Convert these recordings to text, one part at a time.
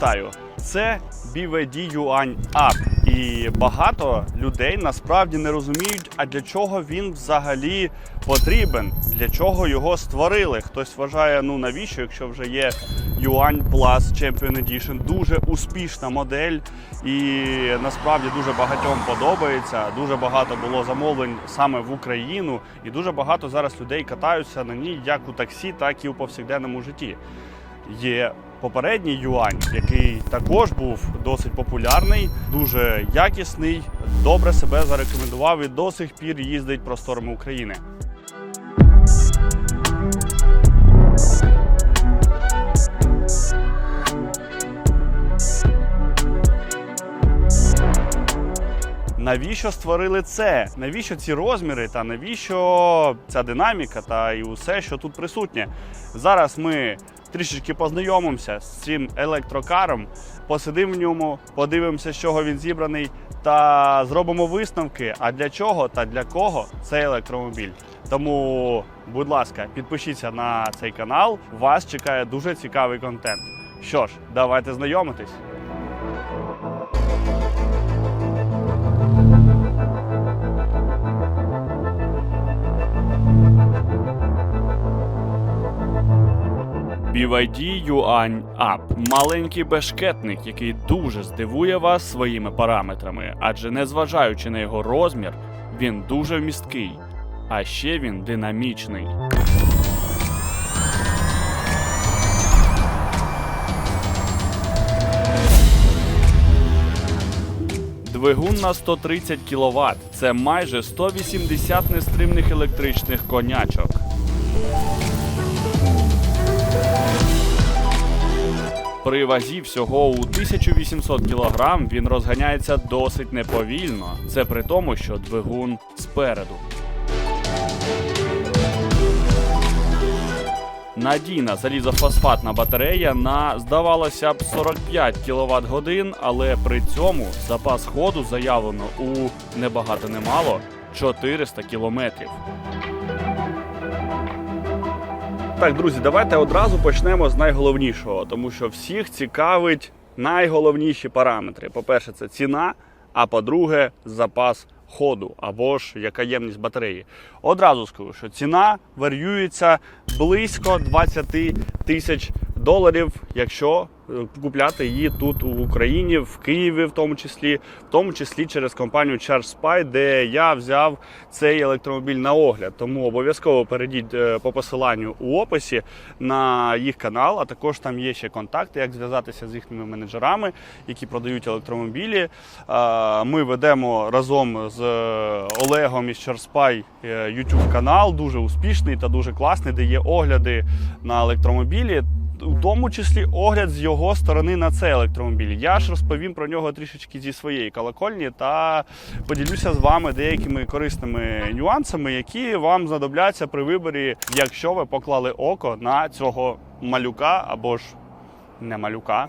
Вітаю! Це BVD Yuan App. І багато людей насправді не розуміють, а для чого він взагалі потрібен, для чого його створили. Хтось вважає, ну навіщо, якщо вже є Yuan Plus Champion Edition, дуже успішна модель, і насправді дуже багатьом подобається. Дуже багато було замовлень саме в Україну, і дуже багато зараз людей катаються на ній як у таксі, так і у повсякденному житті. Є попередній юань, який також був досить популярний, дуже якісний, добре себе зарекомендував і до сих пір їздить просторами України. Навіщо створили це? Навіщо ці розміри та навіщо ця динаміка та і усе, що тут присутнє? Зараз ми трішечки познайомимося з цим електрокаром, посидимо в ньому, подивимося, з чого він зібраний, та зробимо висновки. А для чого та для кого цей електромобіль? Тому, будь ласка, підпишіться на цей канал. Вас чекає дуже цікавий контент. Що ж, давайте знайомитись. BYD Yuan Up – маленький бешкетник, який дуже здивує вас своїми параметрами, адже незважаючи на його розмір, він дуже вмісткий, а ще він динамічний. Двигун на 130 кВт – це майже 180 нестримних електричних конячок. При вазі всього у 1800 кг він розганяється досить неповільно. Це при тому, що двигун спереду. Надійна залізофосфатна батарея на, здавалося б, 45 кВт годин, але при цьому запас ходу заявлено у небагато немало 400 кілометрів. Так, друзі, давайте одразу почнемо з найголовнішого, тому що всіх цікавить найголовніші параметри. По-перше, це ціна, а по-друге, запас ходу або ж яка ємність батареї. Одразу скажу, що ціна варіюється близько 20 тисяч доларів, якщо купляти її тут у Україні, в Києві, в тому числі, в тому числі через компанію ChargeSpy, де я взяв цей електромобіль на огляд. Тому обов'язково перейдіть е, по посиланню у описі на їх канал. А також там є ще контакти, як зв'язатися з їхніми менеджерами, які продають електромобілі. Ми ведемо разом з е, Олегом із е, YouTube канал, дуже успішний та дуже класний, де є огляди на електромобілі у тому числі огляд з його сторони на цей електромобіль. Я ж розповім про нього трішечки зі своєї колокольні та поділюся з вами деякими корисними нюансами, які вам знадобляться при виборі, якщо ви поклали око на цього малюка або ж не малюка.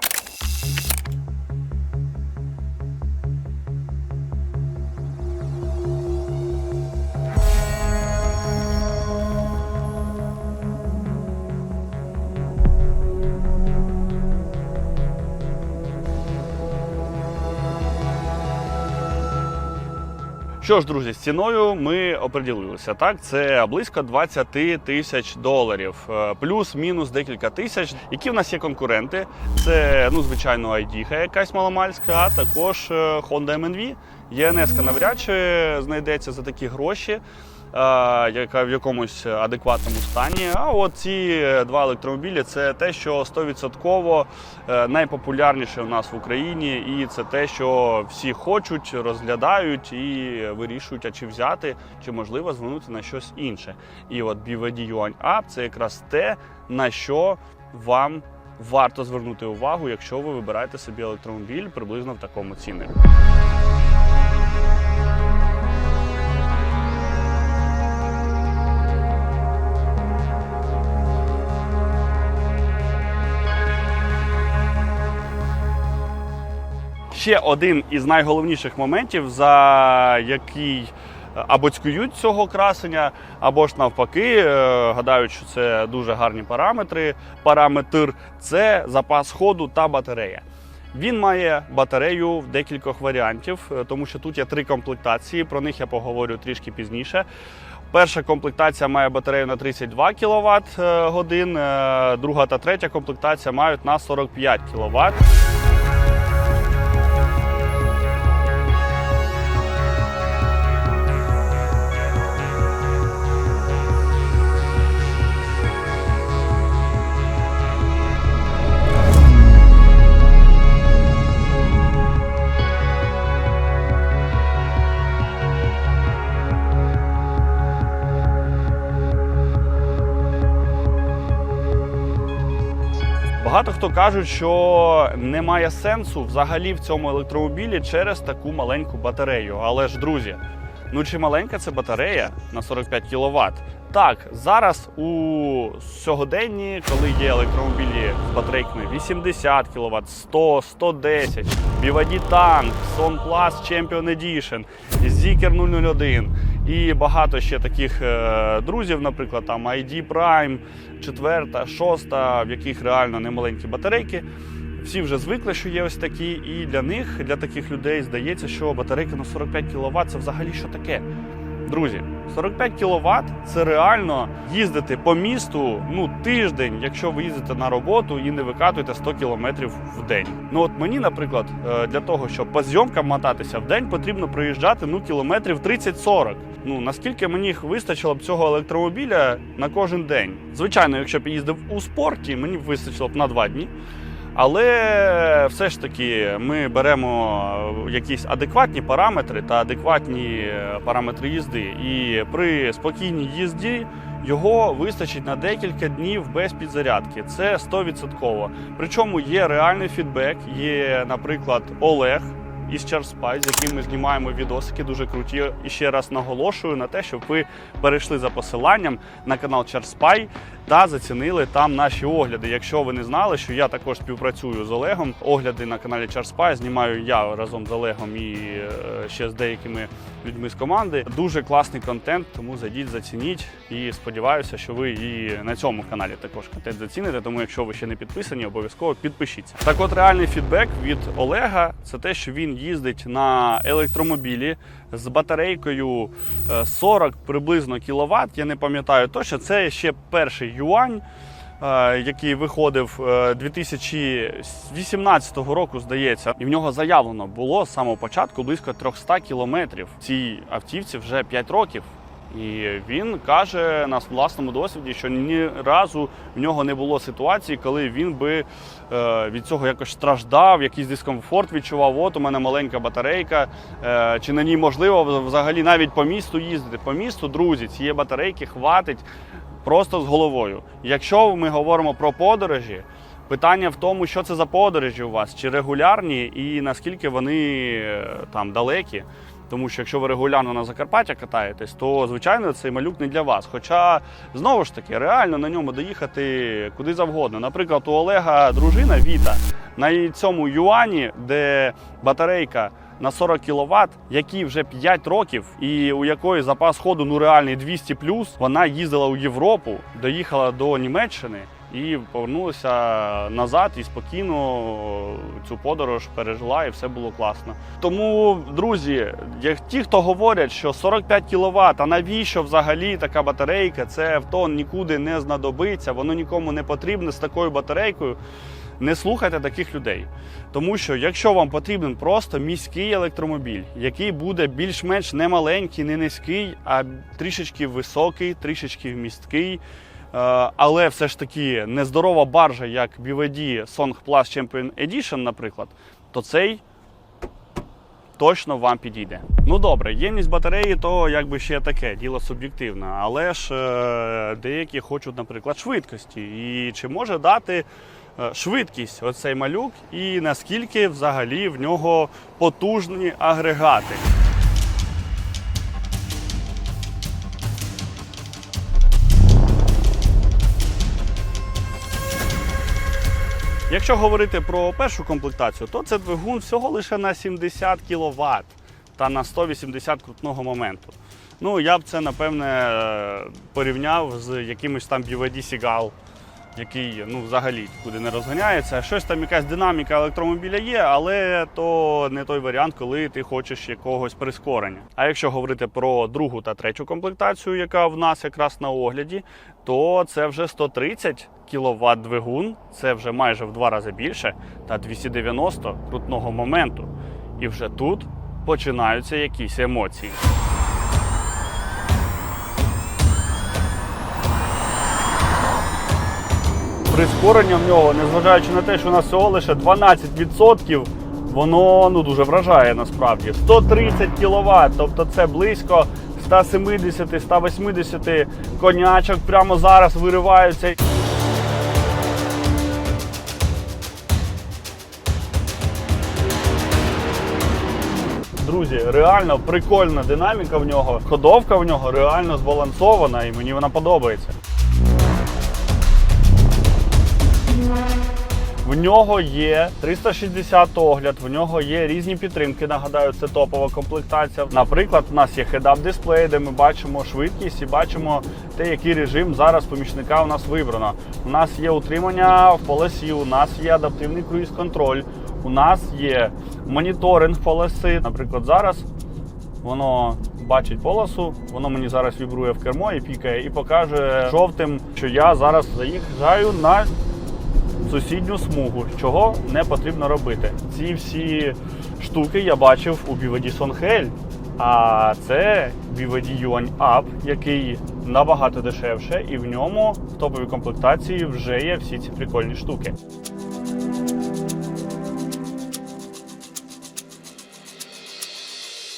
Що ж, друзі, з ціною ми оприділилися. Так, це близько 20 тисяч доларів, е, плюс-мінус декілька тисяч. Які в нас є конкуренти? Це, ну, звичайно, ID якась маломальська, а також е, Honda MNV. ЄНС навряд чи знайдеться за такі гроші. Е, Яка в якомусь адекватному стані. А от ці два електромобілі це те, що 100% е, найпопулярніше у нас в Україні, і це те, що всі хочуть, розглядають і вирішують, а чи взяти, чи можливо звернути на щось інше. І от BVD Yuan Up – це якраз те, на що вам варто звернути увагу, якщо ви вибираєте собі електромобіль приблизно в такому ціннику. Ще один із найголовніших моментів, за який або цькують цього красення, або ж навпаки, е, гадають, що це дуже гарні параметри. Параметр це запас ходу та батарея. Він має батарею в декількох варіантів, е, тому що тут є три комплектації. Про них я поговорю трішки пізніше. Перша комплектація має батарею на 32 кВт годин, е, друга та третя комплектація мають на 45 кВт. Багато хто кажуть, що немає сенсу взагалі в цьому електромобілі через таку маленьку батарею. Але ж, друзі, ну чи маленька це батарея на 45 кВт? Так, зараз у сьогоденні, коли є електромобілі з батарейками 80 кВт, 100, 110, BYD Tank, Son Plus Champion Edition, Zikr 001 і багато ще таких е, друзів, наприклад, там ID Prime, четверта, шоста, в яких реально немаленькі батарейки. Всі вже звикли, що є ось такі, і для них, для таких людей, здається, що батарейка на 45 кВт це взагалі що таке. Друзі, 45 кВт це реально їздити по місту ну тиждень, якщо ви їздите на роботу і не викатуєте 100 км в день. Ну от мені, наприклад, е, для того, щоб по зйомкам мотатися в день, потрібно проїжджати ну кілометрів 30-40. Ну наскільки мені вистачило б цього електромобіля на кожен день? Звичайно, якщо б їздив у спорті, мені б вистачило б на два дні. Але все ж таки ми беремо якісь адекватні параметри та адекватні е, параметри їзди. І при спокійній їзді його вистачить на декілька днів без підзарядки. Це 100%. Причому є реальний фідбек. Є, наприклад, Олег. Із CharSpy, з яким ми знімаємо відосики, дуже круті. І ще раз наголошую на те, щоб ви перейшли за посиланням на канал CharSpy та зацінили там наші огляди. Якщо ви не знали, що я також співпрацюю з Олегом. Огляди на каналі CharSpy знімаю я разом з Олегом і е, ще з деякими людьми з команди. Дуже класний контент, тому зайдіть, зацініть. І сподіваюся, що ви і на цьому каналі також контент заціните. Тому, якщо ви ще не підписані, обов'язково підпишіться. Так, от реальний фідбек від Олега це те, що він їздить на електромобілі з батарейкою е, 40 приблизно кіловат. Я не пам'ятаю точно. Це ще перший юань. е, Який виходив е, 2018 року, здається, і в нього заявлено було з самого початку близько 300 кілометрів. Цій автівці вже 5 років. І він каже на власному досвіді, що ні разу в нього не було ситуації, коли він би е, від цього якось страждав, якийсь дискомфорт відчував. От у мене маленька батарейка, е, чи на ній можливо взагалі навіть по місту їздити. По місту, друзі, цієї батарейки хватить просто з головою. Якщо ми говоримо про подорожі, питання в тому, що це за подорожі у вас, чи регулярні і наскільки вони е, там далекі. Тому що якщо ви регулярно на Закарпаття катаєтесь, то звичайно цей малюк не для вас. Хоча знову ж таки реально на ньому доїхати куди завгодно. Наприклад, у Олега дружина Віта на цьому юані, де батарейка на 40 кВт, якій вже 5 років, і у якої запас ходу ну реальний 200 вона їздила у Європу, доїхала до Німеччини. І повернулася назад і спокійно цю подорож пережила, і все було класно. Тому, друзі, ті, хто говорять, що 45 кВт, а навіщо взагалі така батарейка, це авто нікуди не знадобиться, воно нікому не потрібне з такою батарейкою. Не слухайте таких людей. Тому що якщо вам потрібен просто міський електромобіль, який буде більш-менш не маленький, не низький, а трішечки високий, трішечки вмісткий. Е, але все ж таки нездорова баржа, як BVD Song Plus Champion Edition, наприклад, то цей точно вам підійде. Ну добре, ємність батареї, то якби ще таке, діло суб'єктивне. Але ж е, деякі хочуть, наприклад, швидкості. І чи може дати е, швидкість оцей малюк, і наскільки взагалі в нього потужні агрегати? Якщо говорити про першу комплектацію, то це двигун всього лише на 70 кВт та на 180 крутного моменту. Ну, я б це напевне е, порівняв з якимось там BVD Seagull, який ну, взагалі куди не розганяється. Щось там, якась динаміка електромобіля є, але то не той варіант, коли ти хочеш якогось прискорення. А якщо говорити про другу та третю комплектацію, яка в нас якраз на огляді, то це вже 130 кВт двигун, це вже майже в два рази більше, та 290 крутного моменту. І вже тут починаються якісь емоції. Прискорення в нього, незважаючи на те, що у нас всього лише 12%, воно ну, дуже вражає насправді. 130 кВт, тобто це близько 170-180 конячок прямо зараз вириваються. Друзі, реально прикольна динаміка в нього. Ходовка в нього реально збалансована і мені вона подобається. В нього є 360 огляд, в нього є різні підтримки. Нагадаю, це топова комплектація. Наприклад, у нас є head-up дисплей, де ми бачимо швидкість і бачимо те, який режим зараз помічника у нас вибрано. У нас є утримання в полосі, у нас є адаптивний круїз-контроль, у нас є моніторинг полоси. Наприклад, зараз Воно бачить полосу, воно мені зараз вібрує в кермо і пікає, і покаже жовтим, що я зараз заїжджаю на сусідню смугу, чого не потрібно робити. Ці всі штуки я бачив у BVD Sonhel, а це BVD Yuan Up, який набагато дешевше, і в ньому в топовій комплектації вже є всі ці прикольні штуки.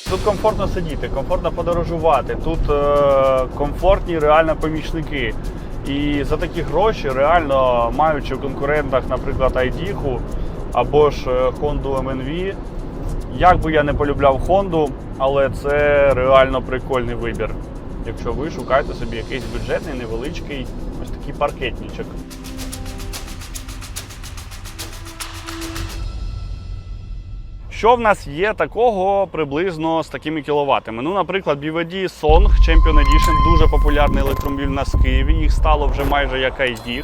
Тут комфортно сидіти, комфортно подорожувати, тут е, комфортні реально помічники. І за такі гроші, реально маючи в конкурентах, наприклад, Айдіху або ж е, Honda MNV, як би я не полюбляв Honda, але це реально прикольний вибір. Якщо ви шукаєте собі якийсь бюджетний, невеличкий, ось такий паркетничок. Що в нас є такого приблизно з такими кіловатами? Ну, наприклад, BVD Song Champion Edition дуже популярний електромобіль в Києві. Їх стало вже майже як ID.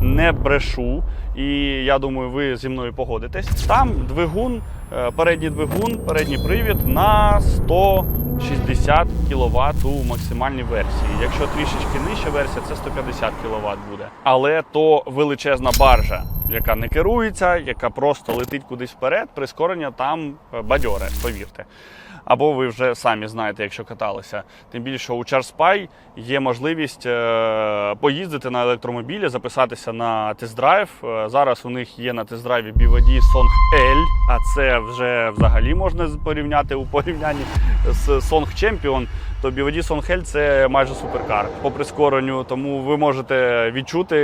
Не брешу. І я думаю, ви зі мною погодитесь. Там двигун, е, передній двигун, передній привід на 160 кВт у максимальній версії. Якщо трішечки нижча версія, це 150 кВт буде. Але то величезна баржа яка не керується, яка просто летить кудись вперед, прискорення там е, бадьоре, повірте. Або ви вже самі знаєте, якщо каталися. Тим більше у Charspy є можливість е, поїздити на електромобілі, записатися на тест-драйв. Е, Зараз у них є на тест-драйві BVD Song L, а це вже взагалі можна порівняти у порівнянні з Song Champion. То BVD Song L це майже суперкар по прискоренню, тому ви можете відчути,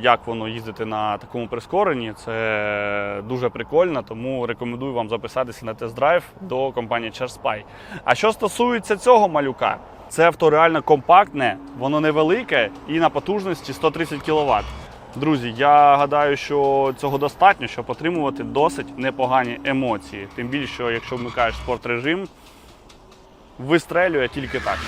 як воно їздити на такому прискоренні. Це дуже прикольно, тому рекомендую вам записатися на тест-драйв до компанії CharSpy. А що стосується цього малюка, це авто реально компактне, воно невелике і на потужності 130 кВт. Друзі, я гадаю, що цього достатньо, щоб отримувати досить непогані емоції. Тим більше, що якщо вмикаєш спорт режим, вистрелює тільки так.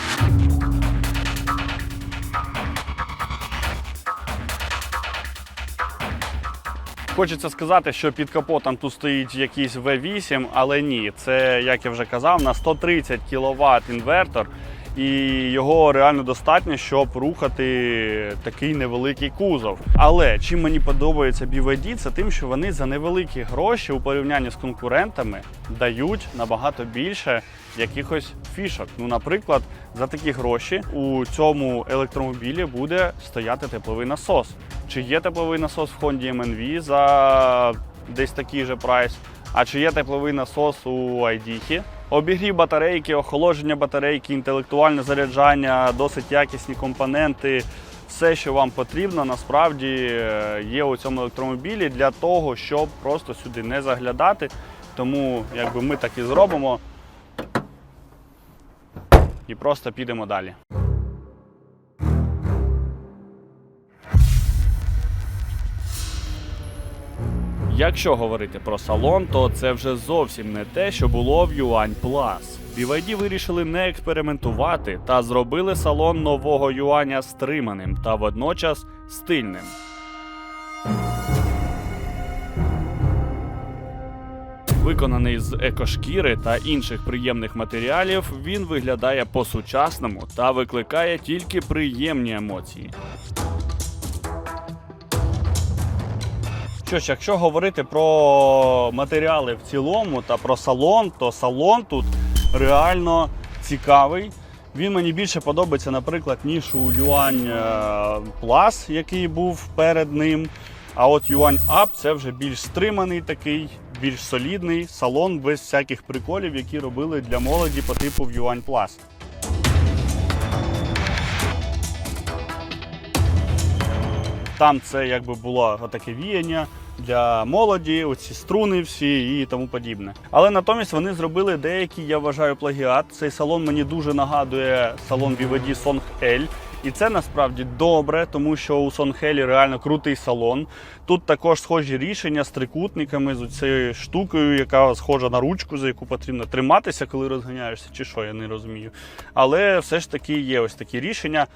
Хочеться сказати, що під капотом тут стоїть якийсь V8, але ні, це, як я вже казав, на 130 кВт інвертор, і його реально достатньо, щоб рухати такий невеликий кузов. Але чим мені подобається BYD, це тим, що вони за невеликі гроші у порівнянні з конкурентами дають набагато більше якихось фішок. Ну, наприклад, за такі гроші у цьому електромобілі буде стояти тепловий насос. Чи є тепловий насос в Honda MNV за десь такий же прайс? А чи є тепловий насос у ID? Обігрів батарейки, охолодження батарейки, інтелектуальне заряджання, досить якісні компоненти. Все, що вам потрібно, насправді е, є у цьому електромобілі для того, щоб просто сюди не заглядати. Тому якби ми так і зробимо і просто підемо далі. Якщо говорити про салон, то це вже зовсім не те, що було в Yuan Plus. BYD вирішили не експериментувати та зробили салон нового юаня стриманим та водночас стильним. Виконаний з екошкіри та інших приємних матеріалів, він виглядає по-сучасному та викликає тільки приємні емоції. Що ж, якщо говорити про матеріали в цілому та про салон, то салон тут реально цікавий. Він мені більше подобається, наприклад, ніж у Юань е, Plus, який був перед ним. А от Юань Up це вже більш стриманий такий, більш солідний салон без всяких приколів, які робили для молоді по типу в Юань Plus. Там це якби було таке віяння для молоді, оці струни всі і тому подібне. Але натомість вони зробили деякий, я вважаю, плагіат. Цей салон мені дуже нагадує салон BVD Song L. І це насправді добре, тому що у Сонхелі реально крутий салон. Тут також схожі рішення з трикутниками, з цією штукою, яка схожа на ручку, за яку потрібно триматися, коли розганяєшся, чи що, я не розумію. Але все ж таки є ось такі рішення.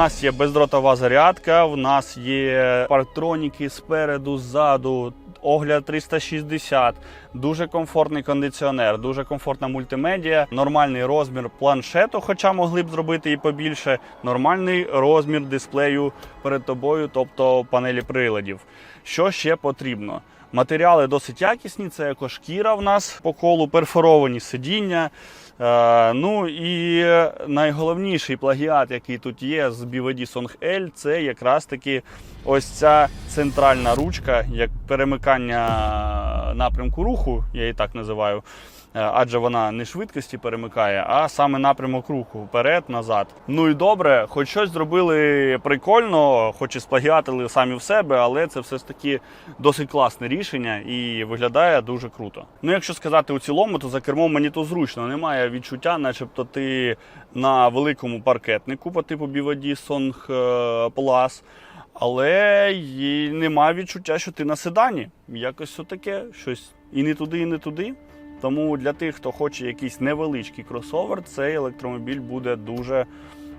Нас є бездротова зарядка, в нас є парктроніки спереду, ззаду, огляд 360, дуже комфортний кондиціонер, дуже комфортна мультимедіа, нормальний розмір планшету, хоча могли б зробити і побільше. Нормальний розмір дисплею перед тобою, тобто панелі приладів. Що ще потрібно? Матеріали досить якісні, це екошкіра в нас по колу, перфоровані сидіння. Е, ну і найголовніший плагіат, який тут є з BVD Song L, це якраз таки ось ця центральна ручка, як перемикання напрямку руху, я її так називаю. Е, Адже вона не швидкості перемикає, а саме напрямок руху вперед, назад. Ну і добре, хоч щось зробили прикольно, хоч і сплагіатили самі в себе, але це все ж таки досить класне рішення і виглядає дуже круто. Ну, якщо сказати у цілому, то за кермом мені то зручно. Немає відчуття, начебто ти на великому паркетнику по типу BVD Song Plus. Але й немає відчуття, що ти на седані. Якось таке щось і не туди, і не туди. Тому для тих, хто хоче якийсь невеличкий кросовер, цей електромобіль буде дуже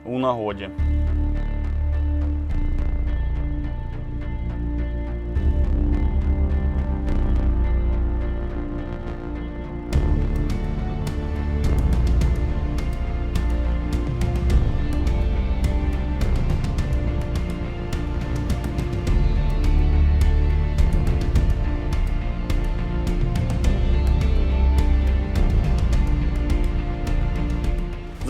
у нагоді.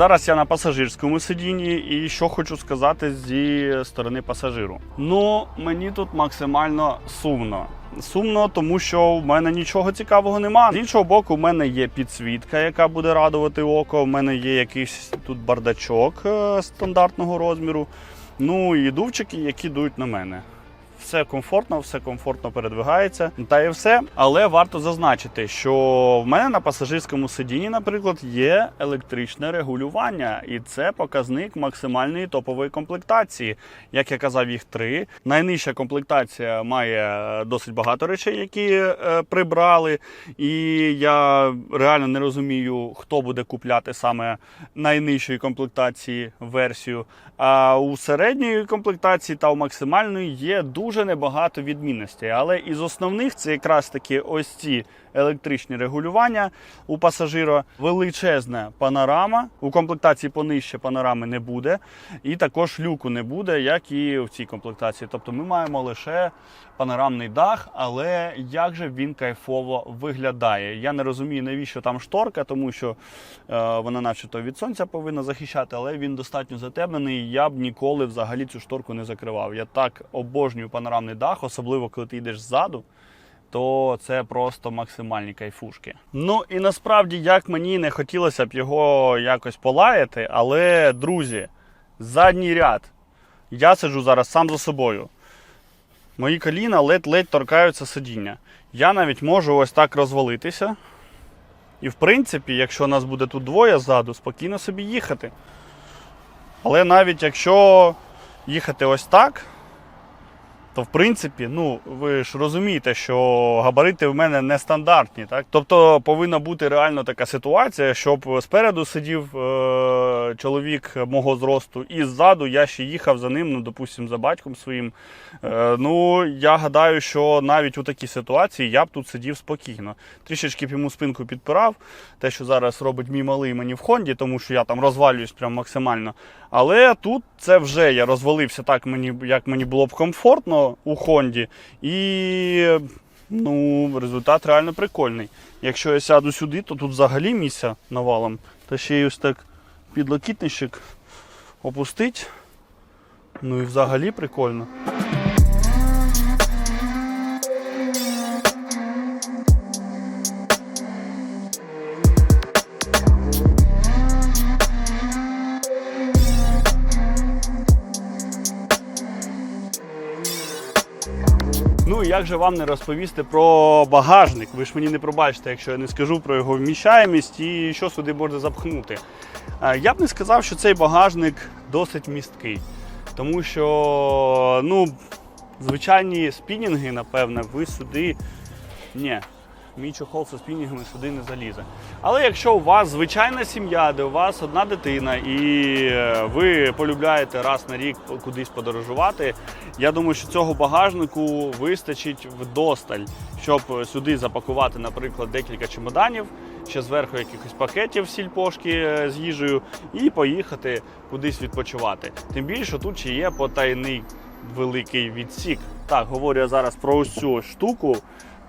Зараз я на пасажирському сидінні, і що хочу сказати зі сторони пасажиру. Ну, мені тут максимально сумно. Сумно, тому що в мене нічого цікавого нема. З іншого боку, в мене є підсвітка, яка буде радувати око. В мене є якийсь тут бардачок е, стандартного розміру. Ну і дувчики, які дують на мене. Все комфортно, все комфортно передвигається. Та і все. Але варто зазначити, що в мене на пасажирському сидінні, наприклад, є електричне регулювання, і це показник максимальної топової комплектації. Як я казав, їх три. Найнижча комплектація має досить багато речей, які е, прибрали. І я реально не розумію, хто буде купляти саме найнижчої комплектації версію. А у середньої комплектації та у максимальної є дуже небагато відмінностей. Але із основних це якраз таки ось ці електричні регулювання у пасажира, величезна панорама. У комплектації понижче панорами не буде, і також люку не буде, як і в цій комплектації. Тобто ми маємо лише панорамний дах, але як же він кайфово виглядає. Я не розумію, навіщо там шторка, тому що е, вона, начебто, від сонця повинна захищати, але він достатньо затемнений. Я б ніколи взагалі цю шторку не закривав. Я так обожнюю панорамний дах, особливо коли ти йдеш ззаду. То це просто максимальні кайфушки. Ну і насправді, як мені не хотілося б його якось полаяти, але друзі, задній ряд. Я сиджу зараз сам за собою. Мої коліна ледь-ледь торкаються сидіння. Я навіть можу ось так розвалитися. І в принципі, якщо нас буде тут двоє ззаду, спокійно собі їхати. Але навіть якщо їхати ось так, то в принципі, ну ви ж розумієте, що габарити в мене нестандартні. Так? Тобто повинна бути реально така ситуація, щоб спереду сидів е- чоловік мого зросту, і ззаду я ще їхав за ним, ну, допустимо, за батьком своїм. Е- ну, я гадаю, що навіть у такій ситуації я б тут сидів спокійно. Трішечки б йому спинку підпирав, те, що зараз робить мій малий мені в Хонді, тому що я там розвалююсь прям максимально. Але тут це вже я розвалився так, мені, як мені було б комфортно у Хонді. І ну, результат реально прикольний. Якщо я сяду сюди, то тут взагалі місця навалом. Та ще й ось так підлокітничок опустить. Ну і взагалі прикольно. Як же вам не розповісти про багажник? Ви ж мені не пробачите, якщо я не скажу про його вміщаємість і що сюди можна запхнути. Е, Я б не сказав, що цей багажник досить місткий, тому що ну, звичайні спінінги, напевне, ви сюди. Ні, мій чохол зі спінінгами сюди не залізе. Але якщо у вас звичайна сім'я, де у вас одна дитина, і е, ви полюбляєте раз на рік кудись подорожувати, я думаю, що цього багажнику вистачить вдосталь, щоб сюди запакувати, наприклад, декілька чемоданів, ще зверху якихось пакетів сільпошки е, з їжею, і поїхати кудись відпочивати. Тим більше тут ще є потайний великий відсік. Так, говорю я зараз про ось цю штуку.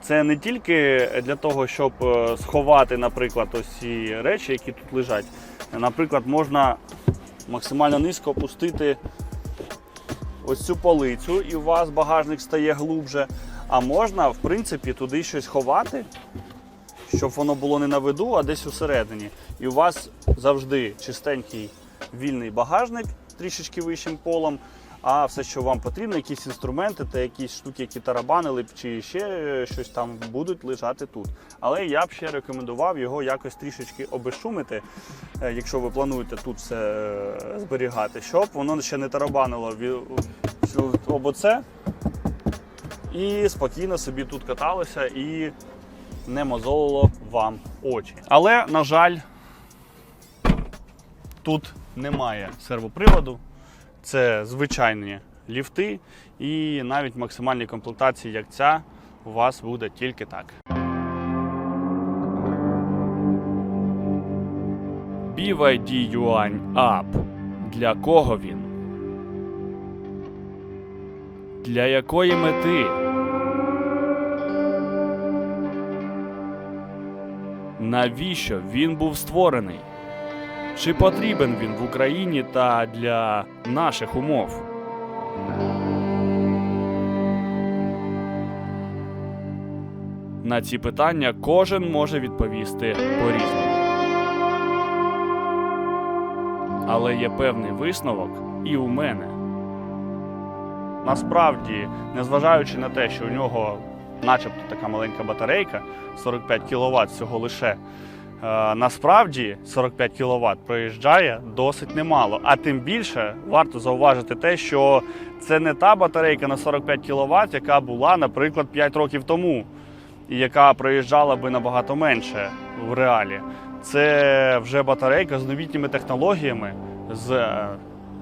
Це не тільки для того, щоб е, сховати, наприклад, ось ці речі, які тут лежать. Наприклад, можна максимально низько опустити ось цю полицю, і у вас багажник стає глубже. А можна, в принципі, туди щось ховати, щоб воно було не на виду, а десь усередині. І у вас завжди чистенький вільний багажник трішечки вищим полом. А все, що вам потрібно, якісь інструменти та якісь штуки, які тарабанили б чи ще щось там будуть лежати тут. Але я б ще рекомендував його якось трішечки обезшумити, е, якщо ви плануєте тут все е, зберігати, щоб воно ще не тарабанило об оце і спокійно собі тут каталося і не мозолило вам очі. Але, на жаль, тут немає сервоприводу. Це звичайні ліфти, і навіть максимальні комплектації, як ця, у вас буде тільки так. BYD Yuan Up. Для кого він? Для якої мети? Навіщо він був створений? Чи потрібен він в Україні та для наших умов? На ці питання кожен може відповісти по-різному. Але є певний висновок і у мене. Насправді, незважаючи на те, що у нього начебто така маленька батарейка 45 кВт всього лише. Е, насправді 45 кВт проїжджає досить немало. А тим більше варто зауважити те, що це не та батарейка на 45 кВт, яка була, наприклад, 5 років тому, і яка проїжджала би набагато менше в реалі. Це вже батарейка з новітніми технологіями, з е,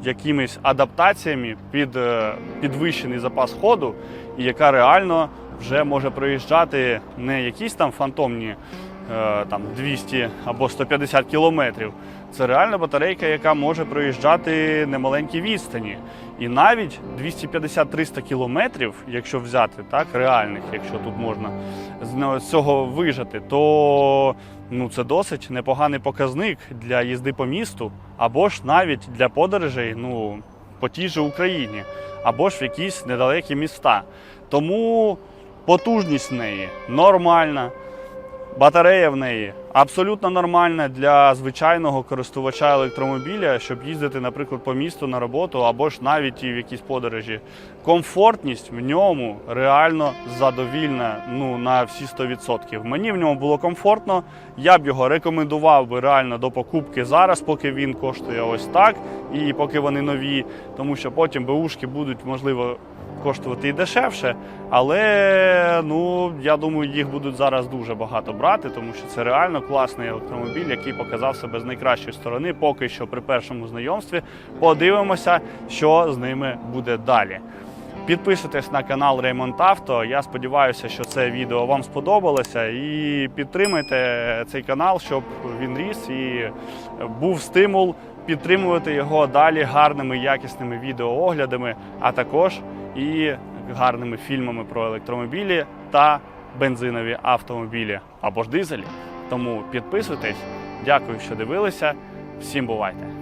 якимись адаптаціями під е, підвищений запас ходу, і яка реально вже може проїжджати не якісь там фантомні там 200 або 150 кілометрів. Це реальна батарейка, яка може проїжджати немаленькі відстані. І навіть 250-300 кілометрів, якщо взяти так, реальних, якщо тут можна з цього вижати, то ну, це досить непоганий показник для їзди по місту, або ж навіть для подорожей ну, по тій же Україні, або ж в якісь недалекі міста. Тому потужність в неї нормальна. Батарея в неї абсолютно нормальна для звичайного користувача електромобіля, щоб їздити, наприклад, по місту на роботу або ж навіть і в якісь подорожі. Комфортність в ньому реально задовільна ну, на всі 100%. Мені в ньому було комфортно. Я б його рекомендував би реально до покупки зараз, поки він коштує ось так, і поки вони нові, тому що потім беушки будуть можливо коштувати і дешевше, але ну я думаю, їх будуть зараз дуже багато брати, тому що це реально класний електромобіль, який показав себе з найкращої сторони. Поки що при першому знайомстві. Подивимося, що з ними буде далі. Підписуйтесь на канал Raymond Авто. Я сподіваюся, що це відео вам сподобалося. І підтримайте цей канал, щоб він ріс і був стимул підтримувати його далі гарними якісними відеооглядами, а також і гарними фільмами про електромобілі та бензинові автомобілі або ж дизелі. Тому підписуйтесь. Дякую, що дивилися. Всім бувайте!